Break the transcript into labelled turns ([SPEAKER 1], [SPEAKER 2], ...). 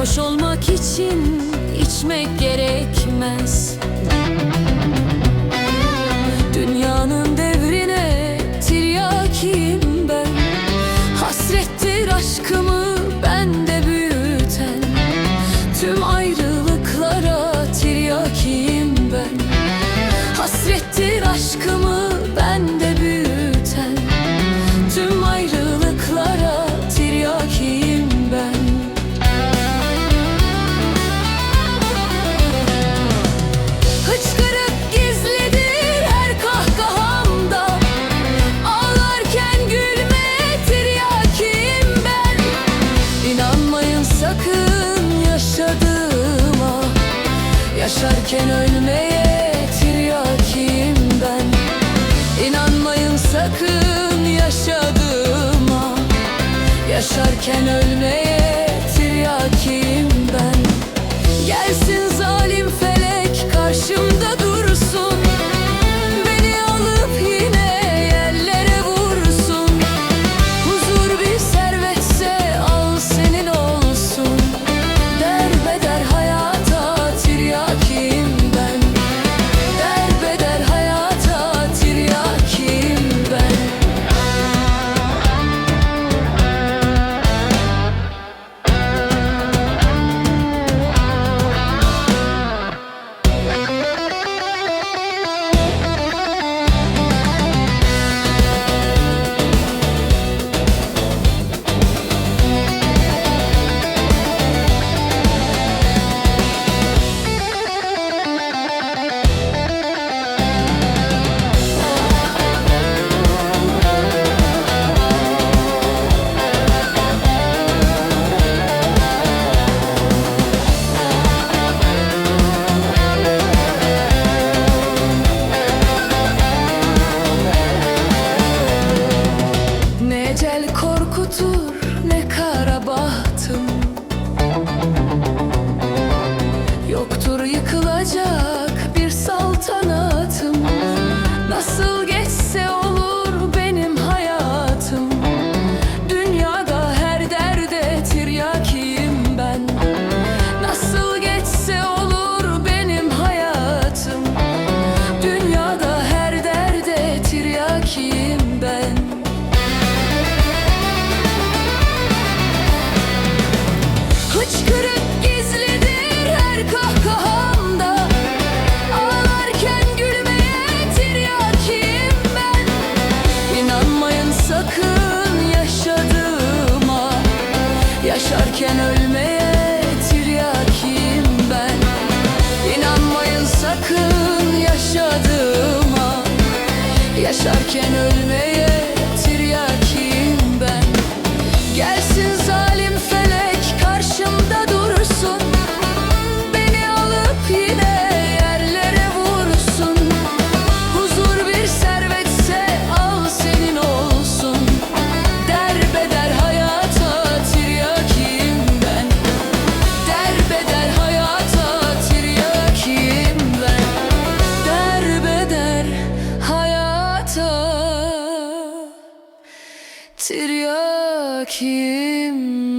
[SPEAKER 1] Sarhoş olmak için içmek gerekmez. Dünyanın devrine tiryakiyim ben. Hasrettir aşkımı bende büyüten. Tüm ayrılıklara tiryakiyim ben. Hasrettir aşkımı Yaşarken ölmeye tiryakiyim ben. İnanmayın sakın yaşadığıma. Yaşarken ölmeye tiryakiyim Yaşarken ölmeye tiryakim ben. İnanmayın sakın yaşadığıma. Yaşarken ölmeye kim